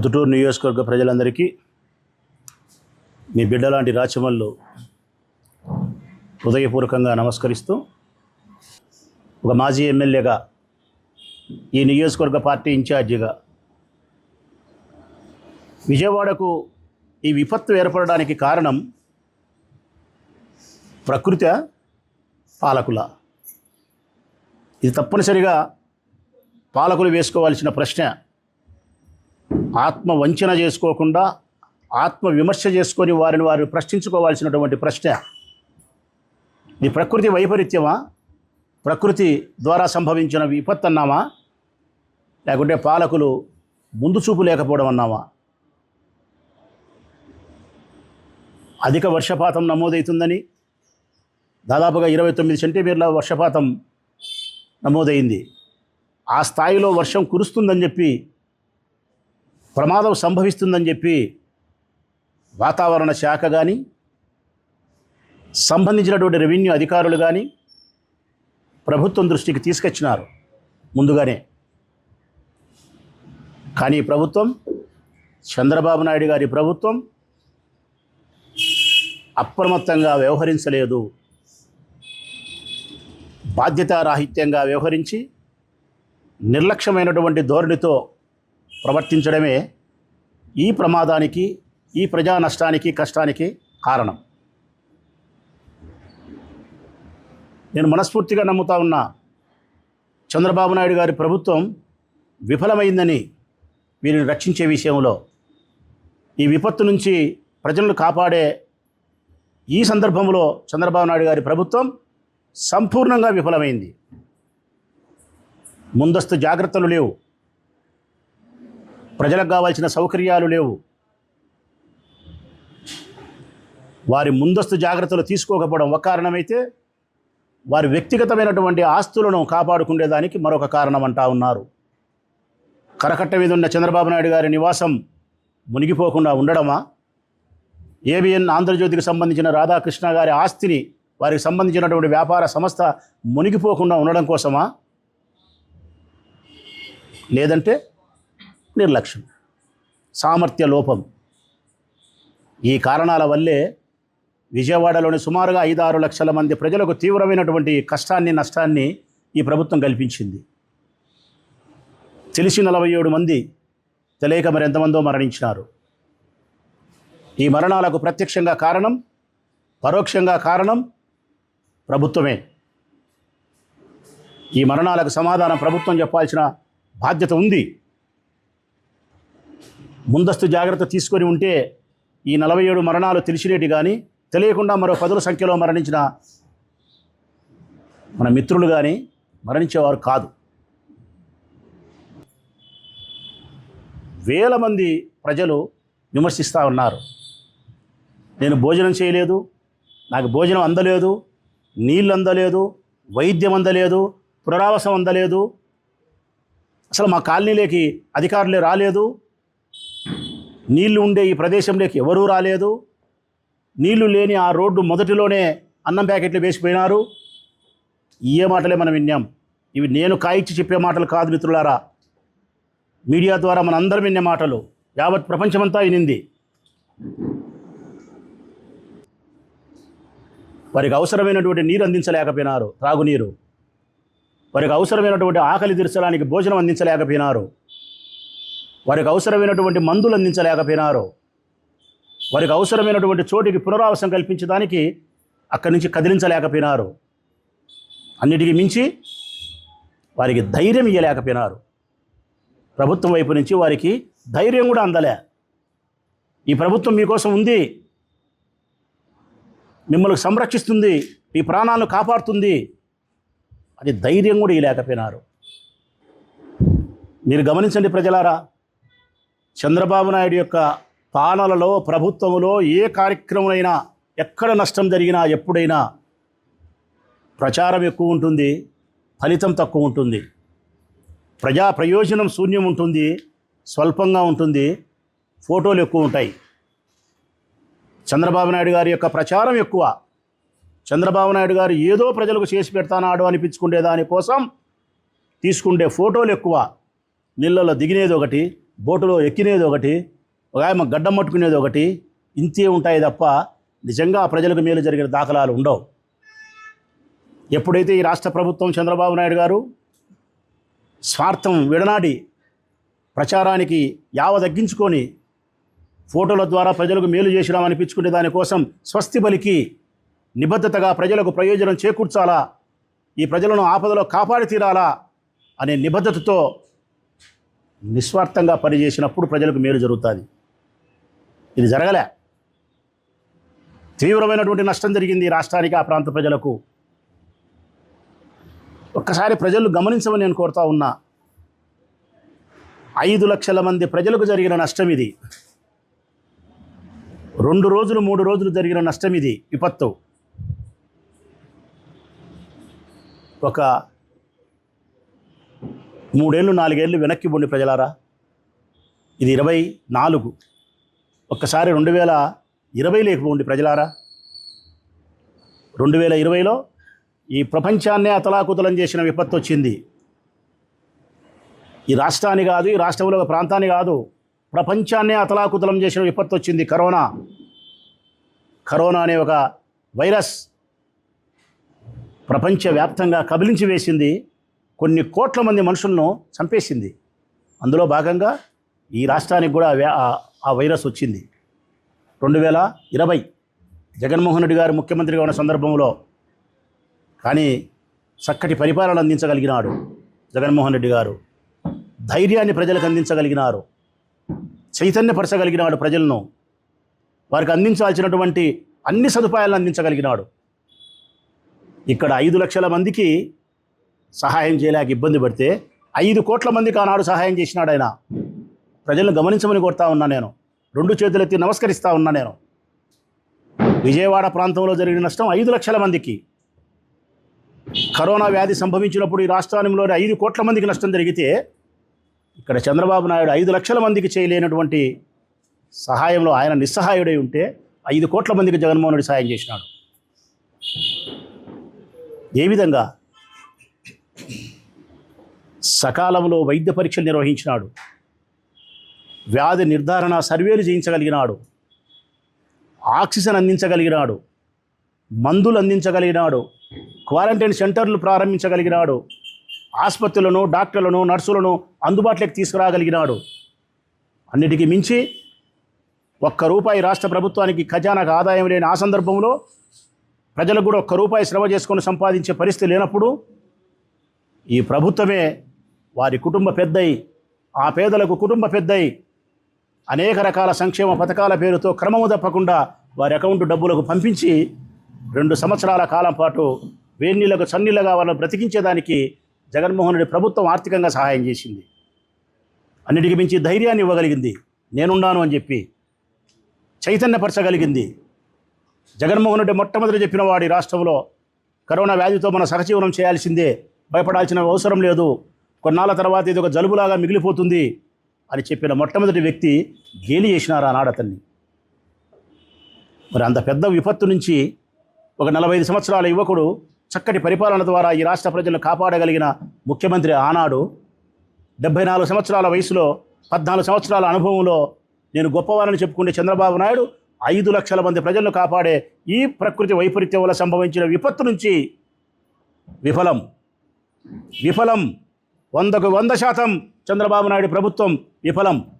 ప్రొద్దుటూరు నియోజకవర్గ ప్రజలందరికీ మీ బిడ్డలాంటి రాచమల్లు హృదయపూర్వకంగా నమస్కరిస్తూ ఒక మాజీ ఎమ్మెల్యేగా ఈ నియోజకవర్గ పార్టీ ఇన్ఛార్జిగా విజయవాడకు ఈ విపత్తు ఏర్పడడానికి కారణం ప్రకృతి పాలకుల. ఇది తప్పనిసరిగా పాలకులు వేసుకోవాల్సిన ప్రశ్న. ఆత్మ వంచన చేసుకోకుండా ఆత్మ విమర్శ చేసుకొని వారిని వారు ప్రశ్నించుకోవాల్సినటువంటి ప్రశ్న. ఇది ప్రకృతి వైపరీత్యమా? ప్రకృతి ద్వారా సంభవించిన విపత్తు అన్నామా లేకుంటే పాలకులు ముందు చూపు లేకపోవడం అన్నామా? అధిక వర్షపాతం నమోదవుతుందని దాదాపుగా ఇరవై తొమ్మిది సెంటీమీటర్ల వర్షపాతం నమోదైంది. ఆ స్థాయిలో వర్షం కురుస్తుందని చెప్పి ప్రమాదం సంభవిస్తుందని చెప్పి వాతావరణ శాఖ కానీ సంబంధించినటువంటి రెవెన్యూ అధికారులు కానీ ప్రభుత్వం దృష్టికి తీసుకొచ్చినారు ముందుగానే. కానీ ప్రభుత్వం చంద్రబాబు నాయుడు గారి ప్రభుత్వం అప్రమత్తంగా వ్యవహరించలేదు. బాధ్యతారాహిత్యంగా వ్యవహరించి నిర్లక్ష్యమైనటువంటి ధోరణితో ప్రవర్తించడమే ఈ ప్రమాదానికి ఈ ప్రజా నష్టానికి కష్టానికి కారణం. నేను మనస్ఫూర్తిగా నమ్ముతా ఉన్న చంద్రబాబు నాయుడు గారి ప్రభుత్వం విఫలమైందని వీరిని రక్షించే విషయంలో ఈ విపత్తు నుంచి ప్రజలను కాపాడే ఈ సందర్భంలో చంద్రబాబు నాయుడు గారి ప్రభుత్వం సంపూర్ణంగా విఫలమైంది. ముందస్తు జాగ్రత్తలు లేవు. ప్రజలకు కావాల్సిన సౌకర్యాలు లేవు. వారి ముందస్తు జాగ్రత్తలు తీసుకోకపోవడం ఒక కారణమైతే వారి వ్యక్తిగతమైనటువంటి ఆస్తులను కాపాడుకునేదానికి మరొక కారణం అంటా ఉన్నారు. కరకట్ట మీద ఉన్న చంద్రబాబు నాయుడు గారి నివాసం మునిగిపోకుండా ఉండడమా? ఏబిఎన్ ఆంధ్రజ్యోతికి సంబంధించిన రాధాకృష్ణ గారి ఆస్తిని వారికి సంబంధించినటువంటి వ్యాపార సంస్థ మునిగిపోకుండా ఉండడం కోసమా? లేదంటే నిర్లక్ష్యం సామర్థ్య లోపం. ఈ కారణాల వల్లే విజయవాడలోని సుమారుగా ఐదారు లక్షల మంది ప్రజలకు తీవ్రమైనటువంటి కష్టాన్ని నష్టాన్ని ఈ ప్రభుత్వం కల్పించింది. తెలిసి నలభై ఏడు మంది తెలియక మరి ఎంతమందో మరణించినారు. ఈ మరణాలకు ప్రత్యక్షంగా కారణం పరోక్షంగా కారణం ప్రభుత్వమే. ఈ మరణాలకు సమాధానం ప్రభుత్వం చెప్పాల్సిన బాధ్యత ఉంది. ముందస్తు జాగ్రత్త తీసుకొని ఉంటే ఈ నలభై ఏడు మరణాలు తెలిసినేటి కానీ తెలియకుండా మరో పదుల సంఖ్యలో మరణించిన మన మిత్రులు కానీ మరణించేవారు కాదు. వేల మంది ప్రజలు విమర్శిస్తూ ఉన్నారు. నేను భోజనం చేయలేదు నాకు భోజనం అందలేదు నీళ్ళు అందలేదు వైద్యం అందలేదు పునరావాసం అందలేదు. అసలు మా కాలనీలోకి అధికారులే రాలేదు. నీళ్ళు ఉండే ఈ ప్రదేశంలోకి ఎవరూ రాలేదు. నీళ్ళు లేని ఆ రోడ్డు మొదటిలోనే అన్నం ప్యాకెట్లు వేసిపోయినారు. ఏ మాటలే మనం విన్నాం. ఇవి నేను కాయిచ్చి చెప్పే మాటలు కాదు మిత్రులారా. మీడియా ద్వారా మన అందరం మాటలు. యావత్ ప్రపంచమంతా వినింది. వారికి అవసరమైనటువంటి నీరు అందించలేకపోయినారు. త్రాగునీరు. వారికి అవసరమైనటువంటి ఆకలి తీర్చడానికి భోజనం అందించలేకపోయినారు. వారికి అవసరమైనటువంటి మందులు అందించలేకపోయినారు. వారికి అవసరమైనటువంటి చోటికి పునరావాసం కల్పించడానికి అక్కడి నుంచి కదిలించలేకపోయినారు. అన్నిటికీ మించి వారికి ధైర్యం ఇవ్వలేకపోయినారు ప్రభుత్వం వైపు నుంచి వారికి ధైర్యం కూడా అందలే. ఈ ప్రభుత్వం మీకోసం ఉంది. మిమ్మల్ని సంరక్షిస్తుంది. మీ ప్రాణాలను కాపాడుతుంది. అది ధైర్యం కూడా ఇవ్వలేకపోయినారు మీరు గమనించండి ప్రజలారా చంద్రబాబు నాయుడు యొక్క పాలనలో ప్రభుత్వంలో ఏ కార్యక్రమమైనా ఎక్కడ నష్టం జరిగినా ఎప్పుడైనా ప్రచారం ఎక్కువ ఉంటుంది ఫలితం తక్కువ ఉంటుంది. ప్రజా ప్రయోజనం శూన్యం ఉంటుంది స్వల్పంగా ఉంటుంది ఫోటోలు ఎక్కువ ఉంటాయి. చంద్రబాబు నాయుడు గారి యొక్క ప్రచారం ఎక్కువ. చంద్రబాబు నాయుడు గారు ఏదో ప్రజలకు చేసి పెడతానాడు అనిపించుకునే దానికోసం తీసుకుండే ఫోటోలు ఎక్కువ. నీళ్ళలో దిగినేది ఒకటి. బోటులో ఎక్కినేది ఒకటి ఒక ఆయన గడ్డం పట్టుకునేది ఒకటి ఇంతే ఉంటాయి తప్ప నిజంగా ప్రజలకు మేలు జరిగిన దాఖలాలు ఉండవు. ఎప్పుడైతే ఈ రాష్ట్ర ప్రభుత్వం చంద్రబాబు నాయుడు గారు స్వార్థం విడనాడి ప్రచారానికి యావ తగ్గించుకొని ఫోటోల ద్వారా ప్రజలకు మేలు చేసినాం అనిపించుకునే దానికోసం స్వస్తి బలికి నిబద్ధతగా ప్రజలకు ప్రయోజనం చేకూర్చాలా? ఈ ప్రజలను ఆపదలో కాపాడి తీరాలా? అనే నిబద్ధతతో నిస్వార్థంగా పనిచేసినప్పుడు ప్రజలకు మేలు జరుగుతుంది. ఇది జరగలే. తీవ్రమైనటువంటి నష్టం జరిగింది రాష్ట్రానికి ఆ ప్రాంత ప్రజలకు. ఒక్కసారి ప్రజలు గమనించమని నేను కోరుతా ఉన్నా. ఐదు లక్షల మంది ప్రజలకు జరిగిన నష్టం ఇది. రెండు రోజులు మూడు రోజులు జరిగిన నష్టం ఇది విపత్తు. ఒక మూడేళ్ళు నాలుగేళ్ళు వెనక్కి పోండి ప్రజలారా. ఇది ఇరవై నాలుగు. ఒక్కసారి రెండు వేల ఇరవై లేకపోండి ప్రజలారా. రెండు వేల ఇరవైలో ఈ ప్రపంచాన్నే అతలాకుతలం చేసిన విపత్తు వచ్చింది. ఈ రాష్ట్రాన్ని కాదు ఈ రాష్ట్రంలో ఒక ప్రాంతాన్ని కాదు ప్రపంచాన్నే అతలాకుతలం చేసిన విపత్తు వచ్చింది కరోనా. కరోనా అనే ఒక వైరస్ ప్రపంచవ్యాప్తంగా కబలించి వేసింది. కొన్ని కోట్ల మంది మనుషులను చంపేసింది. అందులో భాగంగా ఈ రాష్ట్రానికి కూడా ఆ వైరస్ వచ్చింది. రెండు వేల ఇరవై జగన్మోహన్ రెడ్డి గారు ముఖ్యమంత్రిగా ఉన్న సందర్భంలో కానీ చక్కటి పరిపాలన అందించగలిగినాడు జగన్మోహన్ రెడ్డి గారు. ధైర్యాన్ని ప్రజలకు అందించగలిగినారు. చైతన్యపరచగలిగినాడు ప్రజలను. వారికి అందించాల్సినటువంటి అన్ని సదుపాయాలను అందించగలిగినాడు. ఇక్కడ ఐదు లక్షల మందికి సహాయం చేయలేక ఇబ్బంది పడితే ఐదు కోట్ల మందికి ఆనాడు సహాయం చేసినాడు ఆయన. ప్రజలను గమనించమని కోరుతా ఉన్నా నేను. రెండు చేతులెత్తి నమస్కరిస్తా ఉన్నా నేను. విజయవాడ ప్రాంతంలో జరిగిన నష్టం ఐదు లక్షల మందికి. కరోనా వ్యాధి సంభవించినప్పుడు ఈ రాష్ట్రంలోని ఐదు కోట్ల మందికి నష్టం జరిగితే ఇక్కడ చంద్రబాబు నాయుడు ఐదు లక్షల మందికి చేయలేనటువంటి సహాయంలో ఆయన నిస్సహాయుడై ఉంటే ఐదు కోట్ల మందికి జగన్మోహన్ రెడ్డి సహాయం చేసినాడు. ఏ విధంగా? సకాలంలో వైద్య పరీక్షలు నిర్వహించినాడు. వ్యాధి నిర్ధారణ సర్వేలు చేయించగలిగినాడు. ఆక్సిజన్ అందించగలిగినాడు. మందులు అందించగలిగినాడు. క్వారంటైన్ సెంటర్లు ప్రారంభించగలిగినాడు. ఆసుపత్రులను డాక్టర్లను నర్సులను అందుబాటులోకి తీసుకురాగలిగినాడు. అన్నిటికీ మించి ఒక్క రూపాయి రాష్ట్ర ప్రభుత్వానికి ఖజానాకు ఆదాయం లేని ఆ సందర్భంలో ప్రజలకు కూడా ఒక్క రూపాయి శ్రమ చేసుకొని సంపాదించే పరిస్థితి లేనప్పుడు ఈ ప్రభుత్వమే వారి కుటుంబ పెద్దయి ఆ పేదలకు కుటుంబ పెద్దయి అనేక రకాల సంక్షేమ పథకాల పేరుతో క్రమము తప్పకుండా వారి అకౌంట్ డబ్బులకు పంపించి రెండు సంవత్సరాల కాలం పాటు వేన్నీళ్ళకు చన్నీళ్ళగా వాళ్ళని బ్రతికించేదానికి జగన్మోహన్ రెడ్డి ప్రభుత్వం ఆర్థికంగా సహాయం చేసింది. అన్నిటికి మించి ధైర్యాన్ని ఇవ్వగలిగింది. నేనున్నాను అని చెప్పి చైతన్యపరచగలిగింది. జగన్మోహన్ రెడ్డి మొట్టమొదటి చెప్పిన వాడి రాష్ట్రంలో కరోనా వ్యాధితో మన సహజీవనం చేయాల్సిందే. భయపడాల్సిన అవసరం లేదు. కొన్నాళ్ళ తర్వాత ఇది ఒక జలుబులాగా మిగిలిపోతుంది అని చెప్పిన మొట్టమొదటి వ్యక్తి గేలి చేసినారు ఆనాడు అతన్ని మరి అంత పెద్ద విపత్తు నుంచి ఒక నలభై ఐదు సంవత్సరాల యువకుడు చక్కటి పరిపాలన ద్వారా ఈ రాష్ట్ర ప్రజలను కాపాడగలిగిన ముఖ్యమంత్రి ఆనాడు. డెబ్బై నాలుగు సంవత్సరాల వయసులో పద్నాలుగు సంవత్సరాల అనుభవంలో నేను గొప్పవారని చెప్పుకునే చంద్రబాబు నాయుడు ఐదు లక్షల మంది ప్రజలను కాపాడే ఈ ప్రకృతి వైపరీత్యం వల్ల సంభవించిన విపత్తు నుంచి విఫలం. విఫలం. వందకు వంద శాతం చంద్రబాబు నాయుడు ప్రభుత్వం విఫలం.